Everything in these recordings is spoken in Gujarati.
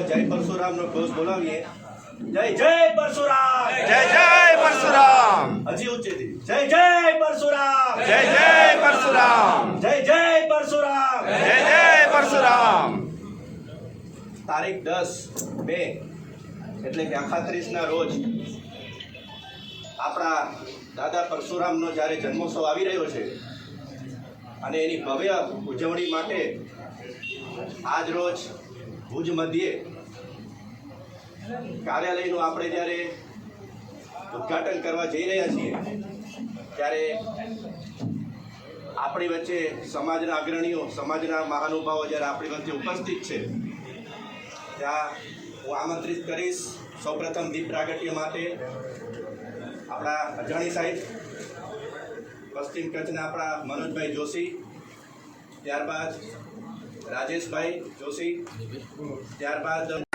જય પરશુરામનો ઘોષ બોલાવીએ. જય જય પરશુરામ! જય જય પરશુરામ! હજી ઊંચેથી જય જય પરશુરામ! જય જય પરશુરામ! જય જય પરશુરામ! જય જય પરશુરામ! તારીખ દસ બે એટલે કે અખાત્રીસના રોજ આપણા દાદા પરશુરામનો જ્યારે જન્મોત્સવ આવી રહ્યો છે અને એની ભવ્ય ઉજવણી માટે આજ રોજ ભુજ મધ્યે કાર્યાલયનું આપણે જ્યારે ઉદ્ઘાટન કરવા જઈ રહ્યા છીએ, ત્યારે આપણી વચ્ચે સમાજના અગ્રણીઓ, સમાજના મહાનુભાવો જ્યારે આપણી વચ્ચે ઉપસ્થિત છે, ત્યાં હું આમંત્રિત કરીશ સૌપ્રથમ દીપ પ્રાગટ્ય માટે. આપણા અજાણી સાહેબ, પશ્ચિમ કચ્છના આપણા મનોજભાઈ જોશી, ત્યારબાદ રાજેશભાઈ જોશી, ત્યારબાદ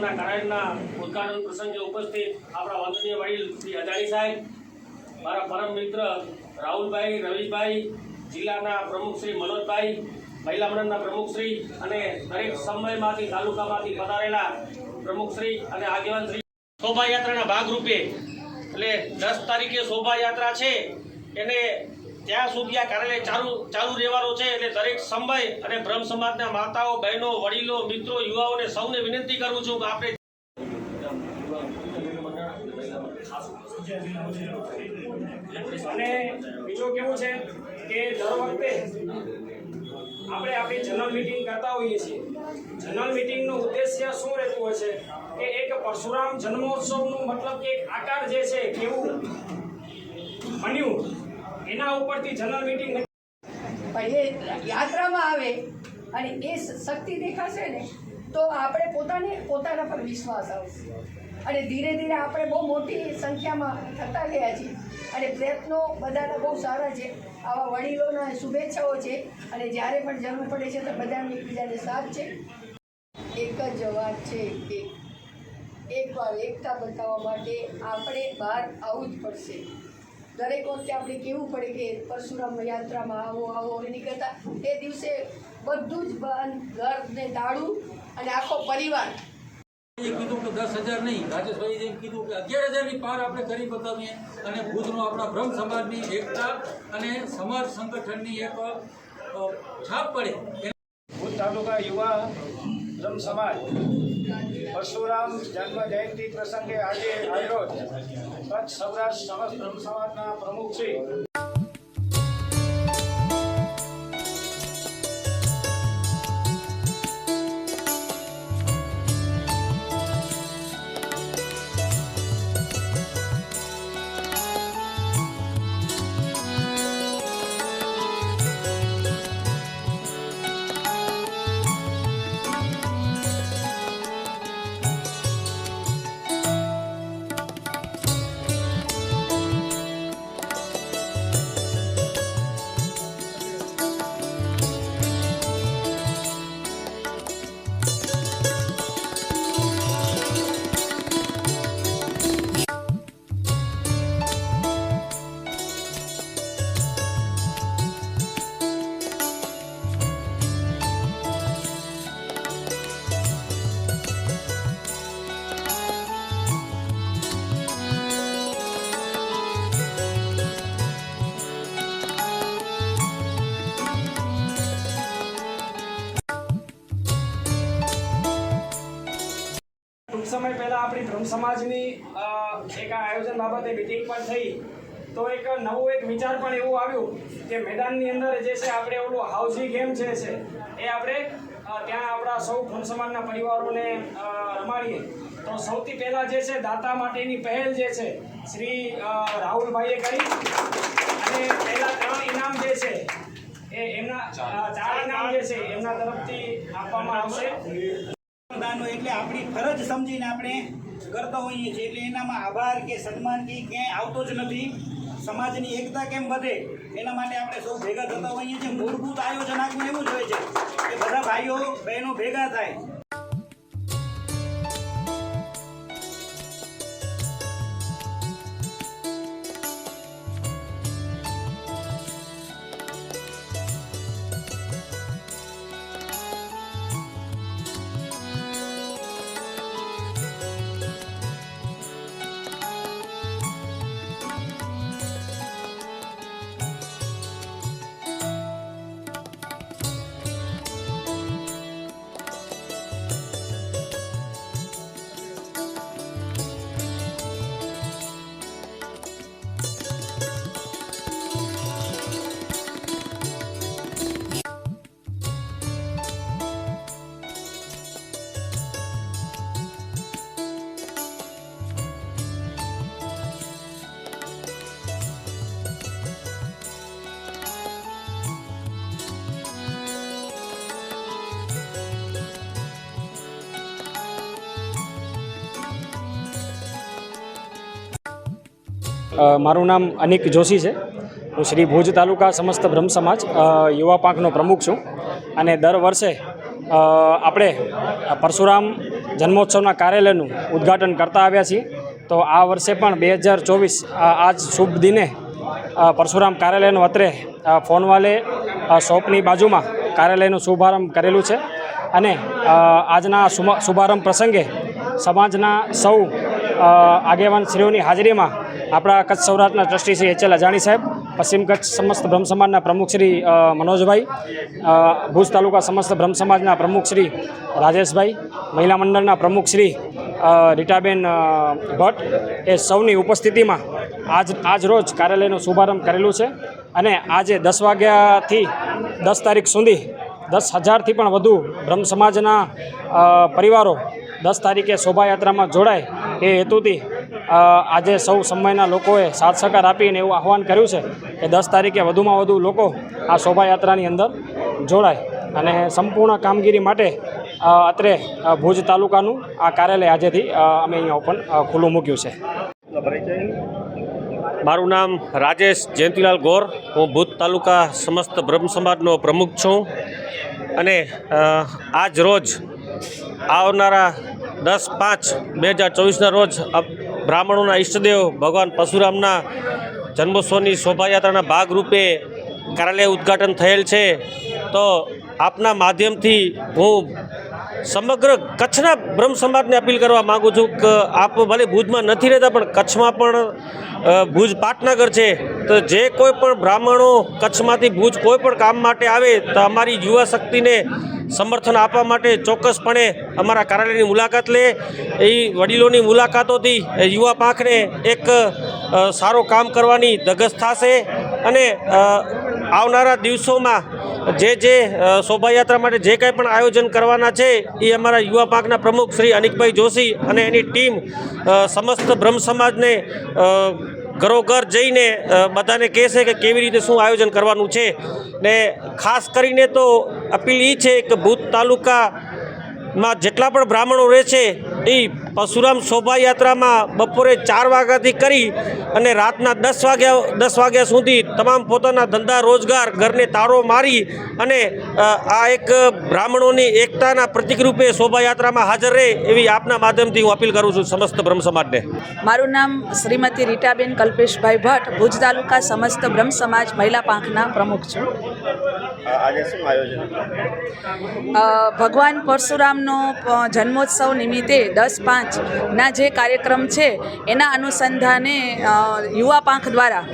જન્મોત્સવના કાર્યક્રમના ઉદઘાટન પ્રસંગે ઉપસ્થિત આપણા વંદનીય વડીલ શ્રી અદાણી સાહેબ, મારા પરમ મિત્ર રાહુલભાઈ, રવિશભાઈ, જિલ્લાના પ્રમુખ શ્રી મનોજભાઈ, મહિલા મંડળના પ્રમુખ શ્રી અને દરેક સમયમાંથી તાલુકામાંથી પધારેલા પ્રમુખશ્રી અને આગેવાન શ્રી. શોભાયાત્રાના ભાગરૂપે, એટલે દસ તારીખે શોભાયાત્રા છે, એને ત્યાં સુધી આ કાર્યાલય ચાલુ ચાલુ રહેવાનો છે એટલે દરેક સમય અને બ્રહ્મ સમાજના માતાઓ, બહેનો, વડીલો, મિત્રો, યુવાઓને સૌને વિનંતી કરું છું કે આપણે અને બીજું કેવું છે કે દર વખતે આપણે આપણી જનરલ મીટિંગ કરતા હોઈએ છીએ. જનરલ મિટિંગનો ઉદ્દેશ્ય શું રહેતું હોય છે? કે એક પરશુરામ જન્મોત્સવનું મતલબ કે એક આકાર જે છે, કેવું? બન્યું એના ઉપરથી જનરલ મીટિંગ એ યાત્રામાં આવે અને એ શક્તિ દેખાશે ને, તો આપણે પોતાને, પોતાના પર વિશ્વાસ આવશે અને ધીરે ધીરે આપણે બહુ મોટી સંખ્યામાં થતા ગયા છીએ. અને પ્રયત્નો બધાના બહુ સારા છે. આવા વડીલોના શુભેચ્છાઓ છે. અને જ્યારે પણ જરૂર પડે છે તો બધાને એકબીજાને સાથ છે. એક જ વાત છે કે એકવાર એકતા બતાવવા માટે આપણે બહાર આવવું જ પડશે. દરેક વખતે આપણે કહેવું પડે કે પરશુરામ યાત્રામાં આવો આવો એની કરતાં એ દિવસે બધું જ બંધ ઘર ને તાળું અને આખો પરિવાર. કીધું કે દસ હજાર નહીં. રાજેશભાઈએ એમ કીધું કે અગિયાર હજારની પાર આપણે કરી બતાવીએ અને ભુજનો આપણા બ્રહ્મ સમાજની એકતા અને સમાજ સંગઠનની એક છાપ પડે. ભુજ તાલુકા યુવા બ્રહ્મ સમાજ પરશુરામ જન્મ જયંતિ પ્રસંગે આજે આજરોજ કચ્છ સૌરાષ્ટ્ર સમસ્ત બ્રહ્મ સમાજના પ્રમુખ આપણી બ્રહ્મ સમાજની એક આયોજન બાબતે મિટિંગ પણ થઈ. તો એક નવું એક વિચાર પણ એવું આવ્યું કે મેદાનની અંદર જે છે આપણે ઓલું હાઉસી ગેમ જે છે, એ આપણે ત્યાં આપણા સૌ બ્રહ્મ સમાજના પરિવારોને રમાડીએ. તો સૌથી પહેલાં જે છે દાતા માટેની પહેલ જે છે, શ્રી રાહુલભાઈએ કરી. અને પહેલાં ત્રણ ઇનામ જે છે, એ એમના ચાર ઇનામ જે છે, એમના તરફથી આપવામાં આવશે. દાનો એટલે આપણી ફરજ સમજીને આપણે કરતા હોઈએ છીએ. એટલે એનામાં આભાર કે સન્માન કે ક્યાંય આવતો જ નથી. સમાજની એકતા કેમ વધે એના માટે આપણે સૌ ભેગા થતા હોઈએ છીએ. મૂળભૂત આયોજન આખું એવું જ હોય છે કે બધા ભાઈઓ બહેનો ભેગા થાય. મારું નામ અનિક જોશી છે. હું શ્રી ભુજ તાલુકા સમસ્ત બ્રહ્મ સમાજ યુવા પાંખનો પ્રમુખ છું. અને દર વર્ષે આપણે પરશુરામ જન્મોત્સવના કાર્યાલયનું ઉદ્ઘાટન કરતા આવ્યા છીએ. તો આ વર્ષે પણ બે હજાર ચોવીસ આજ શુભ દિને પરશુરામ કાર્યાલયનું અત્રે ફોનવાલે શોપની બાજુમાં કાર્યાલયનું શુભારંભ કરેલું છે. અને આજના શુભારંભ પ્રસંગે સમાજના સૌ આગેવાન શ્રીઓની હાજરીમાં આપણા કચ્છ સૌરાષ્ટ્રના ટ્રસ્ટી શ્રી એચ એલ અજાણી સાહેબ, પશ્ચિમ કચ્છ સમસ્ત બ્રહ્મ સમાજના પ્રમુખ શ્રી મનોજભાઈ ભુજ તાલુકા સમસ્ત બ્રહ્મ સમાજના પ્રમુખ શ્રી રાજેશભાઈ, મહિલા મંડળના પ્રમુખ શ્રી રીટાબેન ભટ્ટ એ સૌની ઉપસ્થિતિમાં આજ આજ રોજ કાર્યાલયનો શુભારંભ કરેલું છે અને આજે દસ વાગ્યાથી દસ તારીખ સુધી દસ હજારથી પણ વધુ બ્રહ્મ સમાજના પરિવારો દસ તારીખે શોભાયાત્રામાં જોડાય એ હેતુથી આજે સૌ સમયના લોકોએ સાથ સહકાર આપીને એવું આહવાન કર્યું છે કે દસ તારીખે વધુમાં વધુ લોકો આ શોભાયાત્રાની અંદર જોડાય અને સંપૂર્ણ કામગીરી માટે અત્રે ભુજ તાલુકાનું આ કાર્યાલય આજેથી અમે અહીંયા ઓપન ખુલ્લું મૂક્યું છે. મારું નામ રાજેશ જયંતિલાલ ગોર. હું ભુજ તાલુકા સમસ્ત બ્રહ્મ સમાજનો પ્રમુખ છું. અને આજ રોજ આવનારા દસ પાંચ બે હજાર ચોવીસના રોજ બ્રાહ્મણોના ઈષ્ટદેવ ભગવાન પરશુરામના જન્મોત્સવની શોભાયાત્રાના ભાગરૂપે કાર્યાલય ઉદ્ઘાટન થયેલ છે. તો આપના માધ્યમથી હું સમગ્ર કચ્છના બ્રહ્મ સમાજને અપીલ કરવા માગું છું કે આપ ભલે ભુજમાં નથી રહેતા, પણ કચ્છમાં પણ ભુજ પાટનગર છે. તો જે કોઈ પણ બ્રાહ્મણો કચ્છમાંથી ભુજ કોઈ પણ કામ માટે આવે, તો અમારી યુવા શક્તિને સમર્થન આપવા માટે ચોક્કસપણે અમારા કાર્યાલયની મુલાકાત લે. એ વડીલોની મુલાકાતોથી યુવા પાંખને એક સારું કામ કરવાની ધગસ થશે અને આવનારા દિવસોમાં જે જે શોભાયાત્રા માટે જે કંઈ પણ આયોજન કરવાના છે એ અમારા યુવા પાંખના પ્રમુખ શ્રી અનિકભાઈ જોશી અને એની ટીમ સમસ્ત બ્રહ્મ સમાજને ઘરોઘર જઈને અ, બધાને કહેશે કે કેવી રીતે શું આયોજન કરવાનું છે. ને ખાસ કરીને તો અપીલ એ છે કે ભૂત તાલુકામાં જેટલા પણ બ્રાહ્મણો રહે છે એ પરશુરામ શોભાયાત્રામાં બપોરે ચાર વાગ્યાથી કરી અને રાતના દસ વાગ્યા દસ વાગ્યા સુધી તમામ પોતાના ધંધા, રોજગાર, ઘરને તારો મારી અને આ એક બ્રાહ્મણોની એકતાના પ્રતિક રૂપે શોભાયાત્રામાં હાજર રહે એવી આપના માધ્યમથી હું અપીલ કરું છું સમસ્ત બ્રહ્મ સમાજને. મારું નામ શ્રીમતી રીટાબેન કલ્પેશભાઈ ભટ્ટ, ભુજ તાલુકા સમસ્ત બ્રહ્મ સમાજ, મહિલા પાંખના પ્રમુખ છું. ભગવાન પરશુરામનો જન્મોત્સવ નિમિત્તે દસ પાંચના જે કાર્યક્રમ છે, એના અનુસંધાને યુવા પાંખ દ્વારા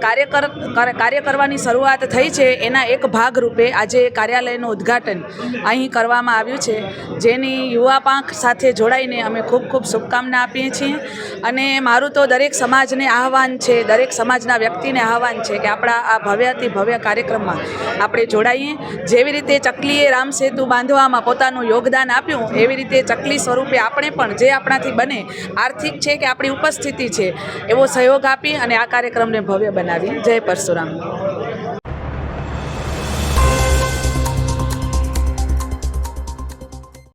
કાર્ય કર કર- કાર્ય કરવાની શરૂઆત થઈ છે. એના એક ભાગરૂપે આજે કાર્યાલયનું ઉદ્ઘાટન અહીં કરવામાં આવ્યું છે. જેની યુવા પાંખ સાથે જોડાઈને અમે ખૂબ ખૂબ શુભકામના આપીએ છીએ. અને મારું તો દરેક સમાજને આહવાન છે, દરેક સમાજના વ્યક્તિને આહવાન છે કે આપણા આ ભવ્યથી ભવ્ય કાર્યક્રમમાં આપણે જોડાઈએ. જેવી રીતે ચકલીએ રામ સેતુ બાંધવામાં પોતાનું યોગદાન આપ્યું, એવી રીતે ચકલી સ્વરૂપે આપણે પણ જે આપણાથી બને, આર્થિક છે કે આપણી ઉપસ્થિતિ છે, એવો સહયોગ આપી અને આ કાર્યક્રમને ભવ્ય બનાવી. જય પરશુરામ.